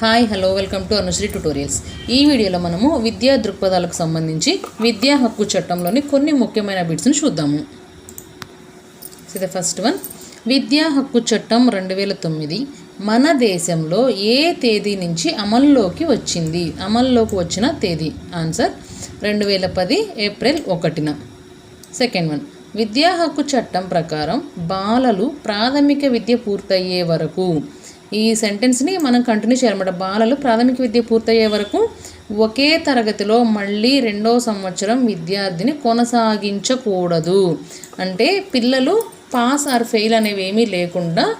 Hi hello welcome to Anushree tutorials. ఈ వీడియోలో మనము విద్యా దృక్పథాలకు సంబంధించి విద్యా హక్కు చట్టంలోని కొన్ని ముఖ్యమైన బిట్స్ని చూద్దాము. ఇది ఫస్ట్ వన్ విద్యా హక్కు చట్టం రెండు వేల తొమ్మిది మన దేశంలో ఏ తేదీ నుంచి అమల్లోకి వచ్చింది? అమల్లోకి వచ్చిన తేదీ ఆన్సర్ రెండు వేల పది ఏప్రిల్ ఒకటిన. సెకండ్ వన్ విద్యా హక్కు చట్టం ప్రకారం బాలలు ప్రాథమిక విద్య పూర్తయ్యే వరకు ఈ సెంటెన్స్ని మనం కంటిన్యూ చేయాలన్నమాట. బాలలు ప్రాథమిక విద్య పూర్తయ్యే వరకు ఒకే తరగతిలో మళ్ళీ రెండో సంవత్సరం విద్యార్థిని కొనసాగించకూడదు. అంటే పిల్లలు పాస్ ఆర్ ఫెయిల్ అనేవి ఏమీ లేకుండా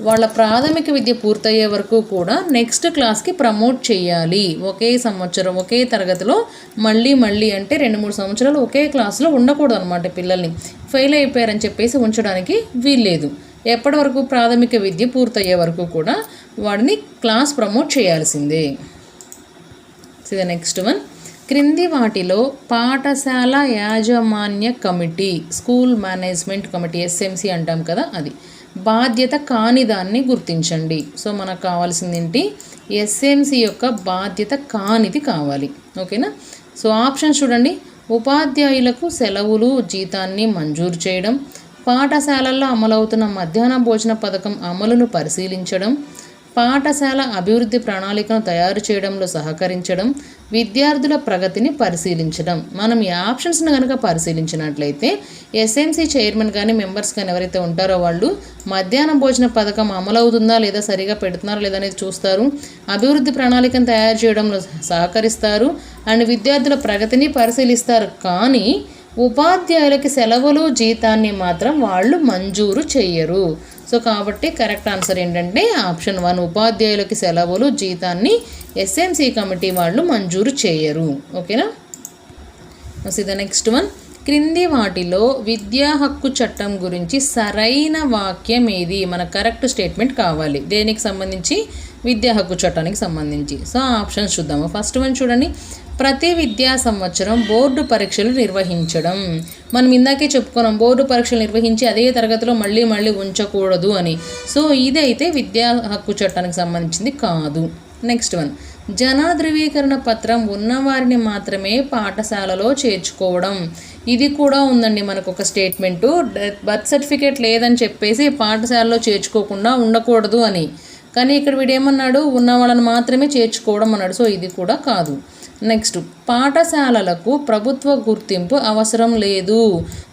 వాళ్ళ ప్రాథమిక విద్య పూర్తయ్యే వరకు కూడా నెక్స్ట్ క్లాస్కి ప్రమోట్ చేయాలి. ఒకే సంవత్సరం ఒకే తరగతిలో మళ్ళీ మళ్ళీ అంటే రెండు మూడు సంవత్సరాలు ఒకే క్లాస్లో ఉండకూడదు అనమాట పిల్లల్ని. ఫెయిల్ అయిపోయారని చెప్పేసి ఉంచడానికి వీల్లేదు. ఎప్పటి వరకు ప్రాథమిక విద్య పూర్తయ్యే వరకు కూడా వాడిని క్లాస్ ప్రమోట్ చేయాల్సిందే. ద నెక్స్ట్ వన్ క్రింది వాటిలో పాఠశాల యాజమాన్య committee school management committee SMC అంటాం కదా అది. బాధ్యత కాని దాన్ని గుర్తించండి. సో మనకు కావాల్సింది ఏంటి? ఎస్ఎంసి యొక్క బాధ్యత కానిది కావాలి. ఓకేనా సో ఆప్షన్ చూడండి. ఉపాధ్యాయులకు సెలవులు జీతాన్ని మంజూరు చేయడం పాఠశాలల్లో అమలవుతున్న మధ్యాహ్న భోజన పథకం అమలును పరిశీలించడం పాఠశాల అభివృద్ధి ప్రణాళికను తయారు చేయడంలో సహకరించడం విద్యార్థుల ప్రగతిని పరిశీలించడం. మనం ఈ ఆప్షన్స్ను కనుక పరిశీలించినట్లయితే ఎస్ఎంసీ చైర్మన్ కానీ మెంబర్స్ కానీ ఎవరైతే ఉంటారో వాళ్ళు మధ్యాహ్న భోజన పథకం అమలవుతుందా లేదా సరిగా పెడుతున్నారా లేదా అనేది చూస్తారు. అభివృద్ధి ప్రణాళికను తయారు చేయడంలో సహకరిస్తారు. అండ్ విద్యార్థుల ప్రగతిని పరిశీలిస్తారు. కానీ ఉపాధ్యాయులకి సెలవులు జీతాన్ని మాత్రం వాళ్ళు మంజూరు చేయరు సో కాబట్టి కరెక్ట్ ఆన్సర్ ఏంటంటే ఆప్షన్ వన్ ఉపాధ్యాయులకి సెలవులు జీతాన్ని ఎస్ఎంసి కమిటీ వాళ్ళు మంజూరు చేయరు ఓకేనా? The next one. క్రింది వాటిలో విద్యా హక్కు చట్టం గురించి సరైన వాక్యం ఏది? మన కరెక్ట్ స్టేట్మెంట్ కావాలి. దేనికి సంబంధించి? విద్యా హక్కు చట్టానికి సంబంధించి. సో ఆప్షన్స్ చూద్దాము. ఫస్ట్ వన్ చూడండి. ప్రతి విద్యా సంవత్సరం బోర్డు పరీక్షలు నిర్వహించడం. మనం ఇందాకే చెప్పుకున్నాం బోర్డు పరీక్షలు నిర్వహించి అదే తరగతిలో మళ్ళీ మళ్ళీ ఉంచకూడదు అని. సో ఇదైతే విద్యా హక్కు చట్టానికి సంబంధించింది కాదు. Next one. జనా ధృవీకరణ పత్రం ఉన్నవారిని మాత్రమే పాఠశాలలో చేర్చుకోవడం. ఇది కూడా ఉందండి మనకు ఒక స్టేట్మెంటు. బర్త్ సర్టిఫికేట్ లేదని చెప్పేసి పాఠశాలలో చేర్చుకోకుండా ఉండకూడదు అని. కానీ ఇక్కడ వీడేమన్నాడు? ఉన్న వాళ్ళని మాత్రమే చేర్చుకోవడం అన్నాడు. సో ఇది కూడా కాదు. నెక్స్ట్ పాఠశాలలకు ప్రభుత్వ గుర్తింపు అవసరం లేదు.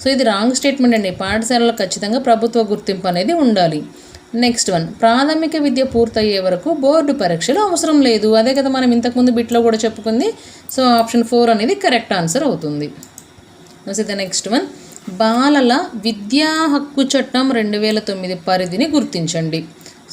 సో ఇది రాంగ్ స్టేట్మెంట్ అండి. పాఠశాలలకు ఖచ్చితంగా ప్రభుత్వ గుర్తింపు అనేది ఉండాలి. నెక్స్ట్ వన్ ప్రాథమిక విద్య పూర్తయ్యే వరకు బోర్డు పరీక్షలు అవసరం లేదు. అదే కదా మనం ఇంతకుముందు బిట్లో కూడా చెప్పుకుంది. సో ఆప్షన్ ఫోర్ అనేది కరెక్ట్ ఆన్సర్ అవుతుంది. ద నెక్స్ట్ వన్ బాలల విద్యా హక్కు చట్టం రెండు వేల తొమ్మిది పరిధిని గుర్తించండి.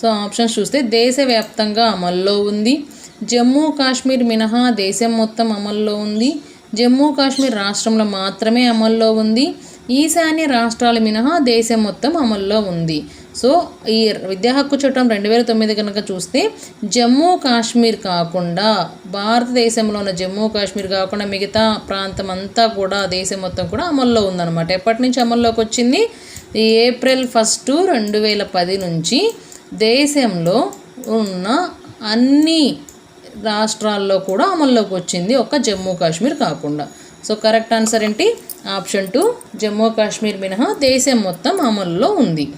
సో ఆప్షన్స్ చూస్తే దేశవ్యాప్తంగా అమల్లో ఉంది. జమ్మూ కాశ్మీర్ మినహా దేశం మొత్తం అమల్లో ఉంది. జమ్మూ కాశ్మీర్ రాష్ట్రంలో మాత్రమే అమల్లో ఉంది. ఈశాన్య రాష్ట్రాలు మినహా దేశం మొత్తం అమల్లో ఉంది. సో ఈ విద్యా హక్కు చట్టం రెండు వేల తొమ్మిది కనుక చూస్తే జమ్మూ కాశ్మీర్ కాకుండా భారతదేశంలో ఉన్న జమ్మూ కాశ్మీర్ కాకుండా మిగతా ప్రాంతం అంతా కూడా దేశం మొత్తం కూడా అమల్లో ఉందన్నమాట. ఎప్పటి నుంచి అమల్లోకి వచ్చింది? ఏప్రిల్ ఫస్ట్ రెండు వేల పది నుంచి దేశంలో ఉన్న అన్ని రాష్ట్రాల్లో కూడా అమల్లోకి వచ్చింది ఒక జమ్మూ కాశ్మీర్ కాకుండా. సో కరెక్ట్ ఆన్సర్ ఏంటి? ఆప్షన్ టూ జమ్మూ కాశ్మీర్ మినహా దేశం మొత్తం అమల్లో ఉంది.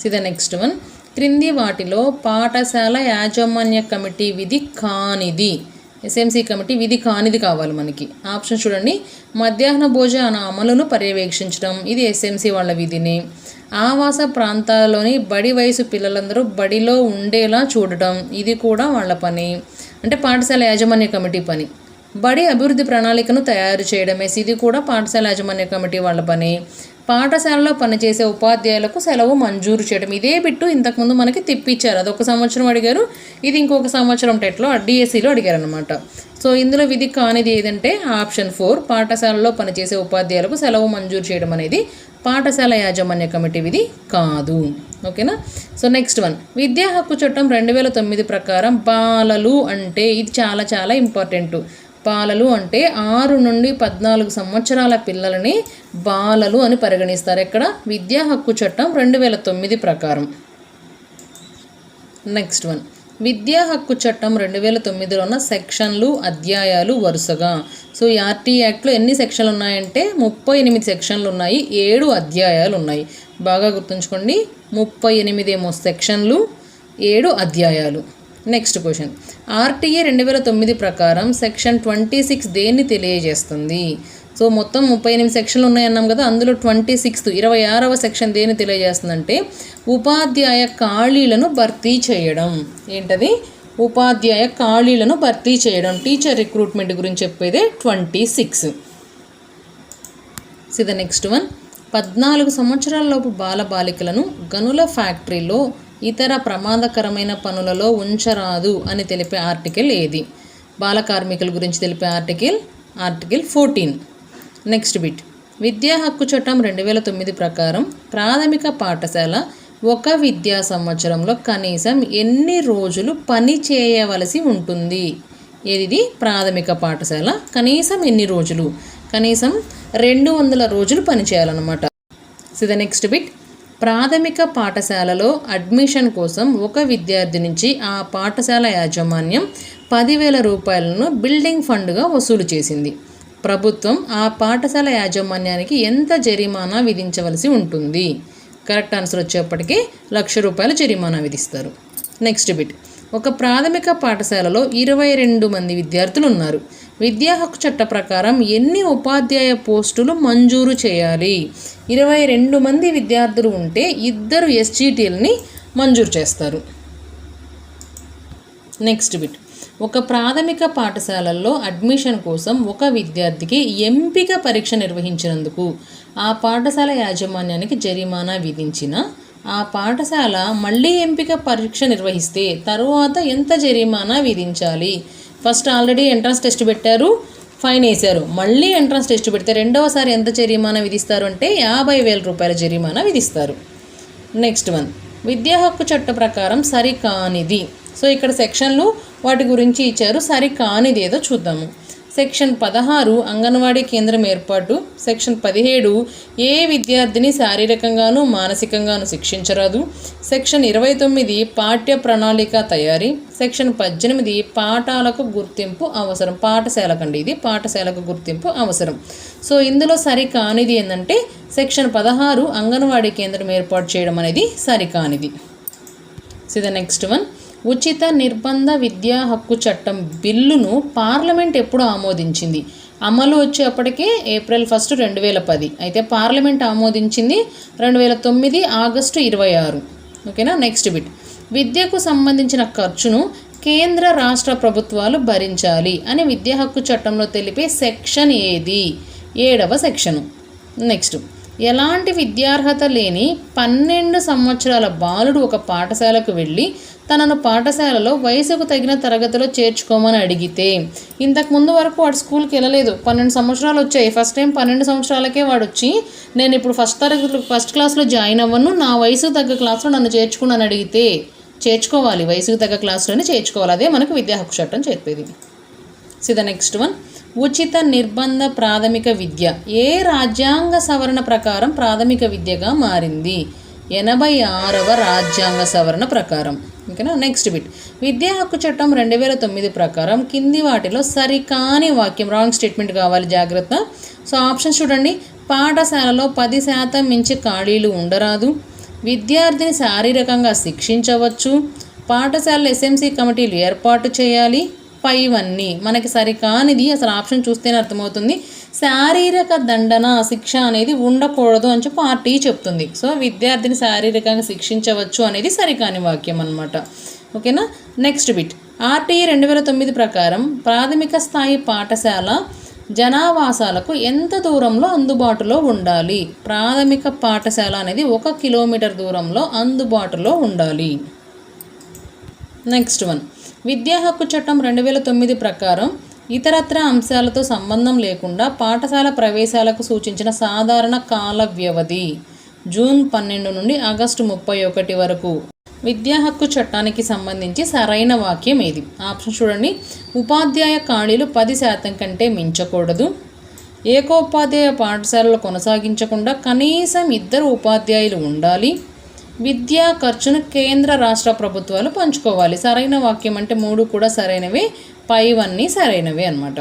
సిద నెక్స్ట్ వన్ క్రింది వాటిలో పాఠశాల యాజమాన్య కమిటీ విధి కానిది. ఎస్ఎంసీ కమిటీ విధి కానిది కావాలి మనకి. ఆప్షన్ చూడండి. మధ్యాహ్న భోజన అమలును పర్యవేక్షించడం. ఇది ఎస్ఎంసీ వాళ్ళ విధిని. ఆవాస ప్రాంతాల్లోని బడి వయసు పిల్లలందరూ బడిలో ఉండేలా చూడటం. ఇది కూడా వాళ్ళ పని. అంటే పాఠశాల యాజమాన్య కమిటీ పని. బడి అభివృద్ధి ప్రణాళికను తయారు చేయడమేసి ఇది కూడా పాఠశాల యాజమాన్య కమిటీ వాళ్ళ పని. పాఠశాలలో పనిచేసే ఉపాధ్యాయులకు సెలవు మంజూరు చేయడం. ఇదే బిట్టు ఇంతకుముందు మనకి తిప్పించారు. ఒక సంవత్సరం అడిగారు. ఇది ఇంకొక సంవత్సరం టెట్లో డిఎస్సిలో అడిగారు అనమాట సో ఇందులో విధి కానిది ఏదంటే ఆప్షన్ ఫోర్ పాఠశాలలో పనిచేసే ఉపాధ్యాయులకు సెలవు మంజూరు చేయడం అనేది పాఠశాల యాజమాన్య కమిటీ విధి కాదు. ఓకేనా? So next one. విద్యా హక్కు చట్టం రెండు వేల తొమ్మిది ప్రకారం బాలలు అంటే ఇది చాలా చాలా ఇంపార్టెంట్. బాలలు అంటే ఆరు నుండి పద్నాలుగు సంవత్సరాల పిల్లలని బాలలు అని పరిగణిస్తారు. ఇక్కడ విద్యా హక్కు చట్టం రెండు వేల తొమ్మిది ప్రకారం. నెక్స్ట్ వన్ విద్యా హక్కు చట్టం రెండు వేల తొమ్మిదిలో ఉన్న సెక్షన్లు అధ్యాయాలు వరుసగా. సో ఈ ఆర్టీ యాక్ట్లో ఎన్ని సెక్షన్లు ఉన్నాయంటే ముప్పై ఎనిమిది సెక్షన్లు ఉన్నాయి ఏడు అధ్యాయాలు ఉన్నాయి బాగా గుర్తుంచుకోండి. ముప్పై ఎనిమిది ఏమో సెక్షన్లు ఏడు అధ్యాయాలు. నెక్స్ట్ క్వశ్చన్ ఆర్టీఏ రెండు వేల తొమ్మిది ప్రకారం సెక్షన్ ట్వంటీ సిక్స్ దేన్ని తెలియజేస్తుంది? సో మొత్తం ముప్పై ఎనిమిది సెక్షన్లు ఉన్నాయన్నాం కదా అందులో ట్వంటీ సిక్స్త్ ఇరవై ఆరవ సెక్షన్ దేన్ని తెలియజేస్తుందంటే ఉపాధ్యాయ ఖాళీలను భర్తీ చేయడం. ఏంటది? ఉపాధ్యాయ ఖాళీలను భర్తీ చేయడం. టీచర్ రిక్రూట్మెంట్ గురించి చెప్పేదే twenty six C the next one పద్నాలుగు సంవత్సరాలలోపు బాలబాలికలను గనుల ఫ్యాక్టరీలో ఇతర ప్రమాదకరమైన పనులలో ఉంచరాదు అని తెలిపే ఆర్టికల్ ఏది? బాల కార్మికుల గురించి తెలిపే article article fourteen. Next bit. విద్యా హక్కు చట్టం రెండు వేల తొమ్మిది ప్రకారం ప్రాథమిక పాఠశాల ఒక విద్యా సంవత్సరంలో కనీసం ఎన్ని రోజులు పని చేయవలసి ఉంటుంది? ఏది ప్రాథమిక పాఠశాల కనీసం ఎన్ని రోజులు? కనీసం రెండు వందల రోజులు పని చేయాలన్నమాట. సి ద నెక్స్ట్ బిట్ ప్రాథమిక పాఠశాలలో అడ్మిషన్ కోసం ఒక విద్యార్థి నుంచి ఆ పాఠశాల యాజమాన్యం పదివేల రూపాయలను బిల్డింగ్ ఫండ్గా వసూలు చేసింది. ప్రభుత్వం ఆ పాఠశాల యాజమాన్యానికి ఎంత జరిమానా విధించవలసి ఉంటుంది? కరెక్ట్ ఆన్సర్ వచ్చేప్పటికీ లక్ష రూపాయల జరిమానా విధిస్తారు. Next bit. ఒక ప్రాథమిక పాఠశాలలో ఇరవై రెండు మంది విద్యార్థులు ఉన్నారు. విద్యా హక్కు చట్ట ప్రకారం ఎన్ని ఉపాధ్యాయ పోస్టులు మంజూరు చేయాలి? ఇరవై రెండు మంది విద్యార్థులు ఉంటే ఇద్దరు ఎస్జీటీల్ని మంజూరు చేస్తారు. Next bit. ఒక ప్రాథమిక పాఠశాలల్లో అడ్మిషన్ కోసం ఒక విద్యార్థికి ఎంపిక పరీక్ష నిర్వహించినందుకు ఆ పాఠశాల యాజమాన్యానికి జరిమానా విధించిన ఆ పాఠశాల మళ్ళీ ఎంపిక పరీక్ష నిర్వహిస్తే తరువాత ఎంత జరిమానా విధించాలి? ఫస్ట్ ఆల్రెడీ ఎంట్రన్స్ టెస్ట్ పెట్టారు ఫైన్ వేశారు. మళ్ళీ ఎంట్రన్స్ టెస్ట్ పెడితే రెండవసారి ఎంత జరిమానా విధిస్తారు అంటే యాభై వేల రూపాయల జరిమానా విధిస్తారు. Next one. విద్యా హక్కు చట్ట ప్రకారం సరికానిది. సో ఇక్కడ సెక్షన్లు వాటి గురించి ఇచ్చారు. సరికానిది ఏదో చూద్దాము. సెక్షన్ పదహారు అంగన్వాడీ కేంద్రం ఏర్పాటు. సెక్షన్ పదిహేడు ఏ విద్యార్థిని శారీరకంగాను మానసికంగాను శిక్షించరాదు. సెక్షన్ ఇరవై తొమ్మిది పాఠ్య ప్రణాళిక తయారీ. సెక్షన్ పద్దెనిమిది పాఠాలకు గుర్తింపు అవసరం. పాఠశాలకండి ఇది పాఠశాలకు గుర్తింపు అవసరం. సో ఇందులో సరికానిది ఏంటంటే సెక్షన్ పదహారు అంగన్వాడీ కేంద్రం ఏర్పాటు చేయడం అనేది సరికానిది. సి ద నెక్స్ట్ వన్ ఉచిత నిర్బంధ విద్యా హక్కు చట్టం బిల్లును పార్లమెంట్ ఎప్పుడు ఆమోదించింది. అమలు వచ్చేప్పటికే ఏప్రిల్ ఫస్ట్ రెండు వేల పది. అయితే పార్లమెంట్ ఆమోదించింది రెండు వేల తొమ్మిది ఆగస్టు ఇరవై ఆరు. ఓకేనా? Next bit. విద్యకు సంబంధించిన ఖర్చును కేంద్ర రాష్ట్ర ప్రభుత్వాలు భరించాలి అని విద్యా హక్కు చట్టంలో తెలిపే సెక్షన్ ఏది? ఏడవ సెక్షను. నెక్స్ట్. ఎలాంటి విద్యార్హత లేని పన్నెండు సంవత్సరాల బాలుడు ఒక పాఠశాలకు వెళ్ళి తనను పాఠశాలలో వయసుకు తగిన తరగతిలో చేర్చుకోమని అడిగితే ఇంతకు ముందు వరకు వాడు స్కూల్కి వెళ్ళలేదు. పన్నెండు సంవత్సరాలు వచ్చాయి. ఫస్ట్ టైం పన్నెండు సంవత్సరాలకే వాడు వచ్చి నేను ఇప్పుడు ఫస్ట్ తరగతి ఫస్ట్ క్లాస్లో జాయిన్ అవ్వను. నా వయసుకు తగ్గ క్లాస్లో నన్ను చేర్చుకున్నాను అడిగితే చేర్చుకోవాలి. వయసుకు తగ్గ క్లాస్లోనే చేర్చుకోవాలి. అదే మనకు విద్యా హక్కు చట్టం చెప్పేది. సి ద నెక్స్ట్ వన్ ఉచిత నిర్బంధ ప్రాథమిక విద్య. ఏ రాజ్యాంగ సవరణ ప్రకారం ప్రాథమిక విద్యగా మారింది? ఎనభై ఆరవ రాజ్యాంగ సవరణ ప్రకారం. ఓకేనా? నెక్స్ట్ బిట్ విద్యా హక్కు చట్టం రెండు వేల తొమ్మిది ప్రకారం కింది వాటిలో సరికాని వాక్యం రాంగ్ స్టేట్మెంట్ కావాలి జాగ్రత్త. సో ఆప్షన్స్ చూడండి. పాఠశాలలో పది శాతం మించి ఖాళీలు ఉండరాదు. విద్యార్థిని శారీరకంగా శిక్షించవచ్చు. పాఠశాల ఎస్ఎంసీ కమిటీలు ఏర్పాటు చేయాలి. పైవన్నీ మనకి సరికానిది అసలు ఆప్షన్ చూస్తేనే అర్థమవుతుంది. శారీరక దండన శిక్ష అనేది ఉండకూడదు అని చెప్పి పార్టీ చెప్తుంది. సో విద్యార్థిని శారీరకంగా శిక్షించవచ్చు అనేది సరికాని వాక్యం అనమాట ఓకేనా? Next bit. ఆర్టీఈ రెండు వేల తొమ్మిది ప్రకారం ప్రాథమిక స్థాయి పాఠశాల జనావాసాలకు ఎంత దూరంలో అందుబాటులో ఉండాలి? ప్రాథమిక పాఠశాల అనేది ఒక కిలోమీటర్ దూరంలో అందుబాటులో ఉండాలి. Next one. విద్యా హక్కు చట్టం రెండు వేల తొమ్మిది ప్రకారం ఇతరత్ర అంశాలతో సంబంధం లేకుండా పాఠశాల ప్రవేశాలకు సూచించిన సాధారణ కాల వ్యవధి జూన్ పన్నెండు నుండి ఆగస్టు ముప్పై ఒకటి వరకు. విద్యా హక్కు చట్టానికి సంబంధించి సరైన వాక్యం ఏది? ఆప్షన్ చూడండి. ఉపాధ్యాయ ఖాళీలు పది శాతం కంటే మించకూడదు. ఏకోపాధ్యాయ పాఠశాలలు కొనసాగించకుండా కనీసం ఇద్దరు ఉపాధ్యాయులు ఉండాలి. విద్యా ఖర్చును కేంద్ర రాష్ట్ర ప్రభుత్వాలు పంచుకోవాలి. సరైన వాక్యం అంటే మూడు కూడా సరైనవే పైవన్నీ సరైనవే అన్నమాట.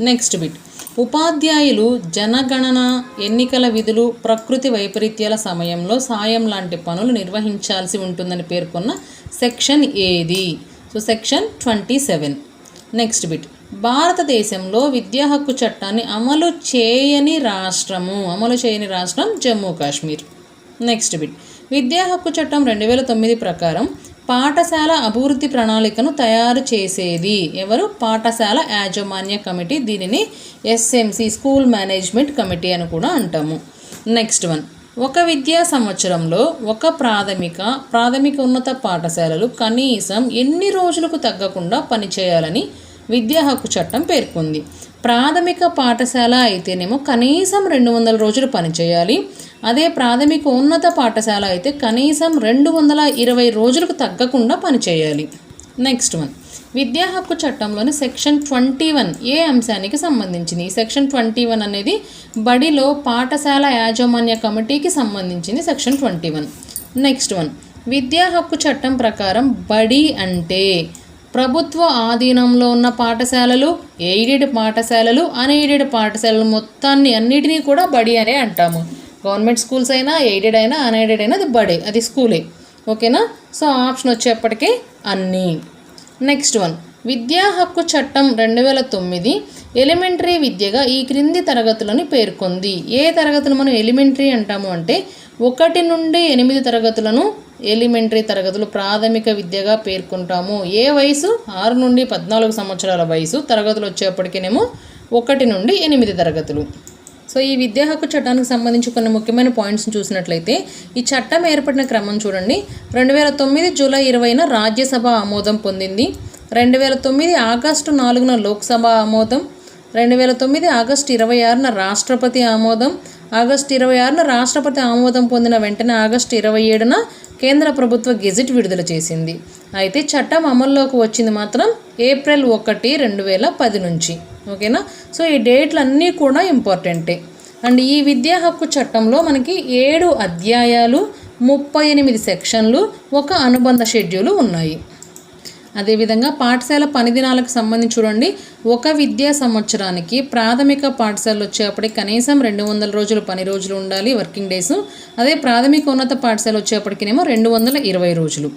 Next bit. ఉపాధ్యాయులు జనగణన ఎన్నికల విధులు ప్రకృతి వైపరీత్యాల సమయంలో సాయం లాంటి పనులు నిర్వహించాల్సి ఉంటుందని పేర్కొన్న సెక్షన్ ఏది? So section twenty seven. Next bit. భారతదేశంలో విద్యా హక్కు చట్టాన్ని అమలు చేయని రాష్ట్రము. అమలు చేయని రాష్ట్రం జమ్మూ కాశ్మీర్. నెక్స్ట్ బిట్ విద్యా హక్కు చట్టం రెండు వేల తొమ్మిది ప్రకారం పాఠశాల అభివృద్ధి ప్రణాళికను తయారు చేసేది ఎవరు? పాఠశాల యాజమాన్య కమిటీ దీనిని ఎస్ఎంసి స్కూల్ మేనేజ్మెంట్ కమిటీ అని కూడా అంటాము. నెక్స్ట్ వన్ ఒక విద్యా సంవత్సరంలో ఒక ప్రాథమిక ప్రాథమిక ఉన్నత పాఠశాలలు కనీసం ఎన్ని రోజులకు తగ్గకుండా పనిచేయాలని విద్యా హక్కు చట్టం పేర్కొంది. ప్రాథమిక పాఠశాల అయితేనేమో కనీసం రెండు వందల రోజులు పనిచేయాలి అదే ప్రాథమిక ఉన్నత పాఠశాల అయితే కనీసం రెండు వందల ఇరవై రోజులకు తగ్గకుండా పనిచేయాలి నెక్స్ట్ వన్. విద్యా హక్కు చట్టంలోని సెక్షన్ ట్వంటీ వన్ ఏ అంశానికి సంబంధించింది. ఈ సెక్షన్ ట్వంటీ వన్ అనేది బడిలో పాఠశాల యాజమాన్య కమిటీకి సంబంధించింది section twenty one. Next one. విద్యా హక్కు చట్టం ప్రకారం బడి అంటే ప్రభుత్వ ఆధీనంలో ఉన్న పాఠశాలలు ఎయిడెడ్ పాఠశాలలు అన్ఎయిడెడ్ పాఠశాలలు మొత్తాన్ని అన్నిటినీ కూడా బడి అనే అంటాము. గవర్నమెంట్ స్కూల్స్ అయినా ఎయిడెడ్ అయినా అన్ఎయిడెడ్ అయినా అది బడే అది స్కూలే. ఓకేనా? సో ఆప్షన్ వచ్చేప్పటికీ అన్నీ. Next one. విద్యా హక్కు చట్టం రెండు వేల తొమ్మిది ఎలిమెంటరీ విద్యగా ఈ క్రింది తరగతులను పేర్కొంది. ఏ తరగతులు మనం ఎలిమెంటరీ అంటాము అంటే ఒకటి నుండి ఎనిమిది తరగతులను ఎలిమెంటరీ తరగతులు ప్రాథమిక విద్యగా పేర్కొంటాము. ఏ వయసు? ఆరు నుండి పద్నాలుగు సంవత్సరాల వయసు. తరగతులు వచ్చేప్పటికేనేమో ఒకటి నుండి ఎనిమిది తరగతులు. సో ఈ విద్యా హక్కు చట్టానికి సంబంధించి కొన్ని ముఖ్యమైన పాయింట్స్ని చూసినట్లయితే ఈ చట్టం ఏర్పడిన క్రమం చూడండి. రెండు వేల తొమ్మిది జూలై ఇరవైన రాజ్యసభ ఆమోదం పొందింది. రెండు వేల తొమ్మిది ఆగస్టు నాలుగున లోక్సభ ఆమోదం రెండు వేల తొమ్మిది ఆగస్టు ఇరవై ఆరున రాష్ట్రపతి ఆమోదం ఆగస్టు ఇరవై ఆరున రాష్ట్రపతి ఆమోదం పొందిన వెంటనే ఆగస్టు ఇరవై ఏడున కేంద్ర ప్రభుత్వ గెజిట్ విడుదల చేసింది. అయితే చట్టం అమల్లోకి వచ్చింది మాత్రం ఏప్రిల్ ఒకటి రెండు వేల పది నుంచి. ఓకేనా? సో ఈ డేట్లు అన్నీ కూడా ఇంపార్టెంటే. అండ్ ఈ విద్యా హక్కు చట్టంలో మనకి ఏడు అధ్యాయాలు ముప్పై ఎనిమిది సెక్షన్లు ఒక అనుబంధ షెడ్యూలు ఉన్నాయి. అదేవిధంగా పాఠశాల పని దినాలకు సంబంధించి చూడండి ఒక విద్యా సంవత్సరానికి ప్రాథమిక పాఠశాలలు వచ్చేప్పటికి కనీసం రెండు వందల రోజులు పని రోజులు ఉండాలి వర్కింగ్ డేస్. అదే ప్రాథమిక ఉన్నత పాఠశాల వచ్చేప్పటికినేమో రెండు వందల ఇరవై రోజులు.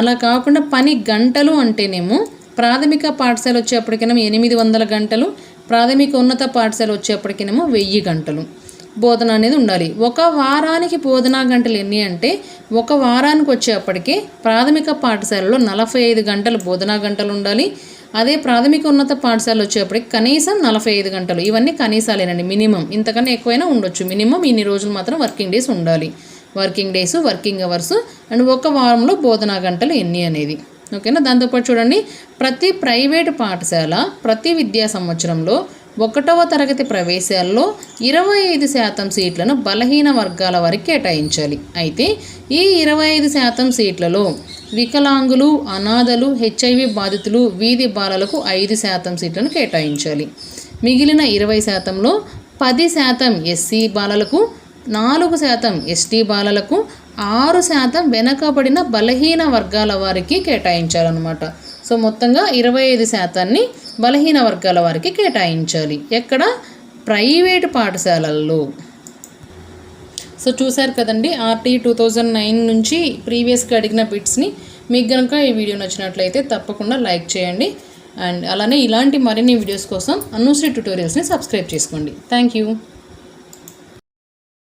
అలా కాకుండా పని గంటలు అంటేనేమో ప్రాథమిక పాఠశాల వచ్చేప్పటికేమో ఎనిమిది వందల గంటలు ప్రాథమిక ఉన్నత పాఠశాల వచ్చేప్పటికేమో వెయ్యి గంటలు. బోధన అనేది ఉండాలి. ఒక వారానికి బోధనా గంటలు ఎన్ని అంటే ఒక వారానికి వచ్చేప్పటికి ప్రాథమిక పాఠశాలలో నలభై ఐదు గంటలు బోధనా గంటలు ఉండాలి. అదే ప్రాథమిక ఉన్నత పాఠశాల వచ్చేప్పటికి కనీసం నలభై ఐదు గంటలు. ఇవన్నీ కనీసాలేనండి మినిమం. ఇంతకన్నా ఎక్కువైనా ఉండొచ్చు. మినిమం ఇన్ని రోజులు మాత్రం వర్కింగ్ డేస్ ఉండాలి. Working days working hours and ఒక వారంలో బోధనా గంటలు ఎన్ని అనేది. ఓకేనా? దాంతోపాటు చూడండి. ప్రతి ప్రైవేటు పాఠశాల ప్రతి విద్యా సంవత్సరంలో ఒకటవ తరగతి ప్రవేశాల్లో ఇరవై ఐదు శాతం సీట్లను బలహీన వర్గాల వారికి కేటాయించాలి. అయితే ఈ ఇరవై ఐదు శాతం సీట్లలో వికలాంగులు అనాథలు హెచ్ఐవి బాధితులు వీధి బాలలకు ఐదు శాతం సీట్లను కేటాయించాలి. మిగిలిన ఇరవై శాతంలో పది శాతం ఎస్సీ బాలలకు నాలుగు శాతం ఎస్టీ బాలలకు ఆరు శాతం వెనకబడిన బలహీన వర్గాల వారికి కేటాయించాలన్నమాట. సో మొత్తంగా ఇరవై ఐదు శాతాన్ని బలహీన వర్గాల వారికి కేటాయించాలి. ఎక్కడ? ప్రైవేటు పాఠశాలల్లో. సో చూశారు కదండి ఆర్టీ టూ థౌజండ్ నైన్ నుంచి ప్రీవియస్గా అడిగిన బిట్స్ని మీకు కనుక ఈ వీడియో నచ్చినట్లయితే తప్పకుండా లైక్ చేయండి. అండ్ అలానే ఇలాంటి మరిన్ని వీడియోస్ కోసం అనుశ్రీ ట్యూటోరియల్స్ని సబ్స్క్రైబ్ చేసుకోండి. Thank you.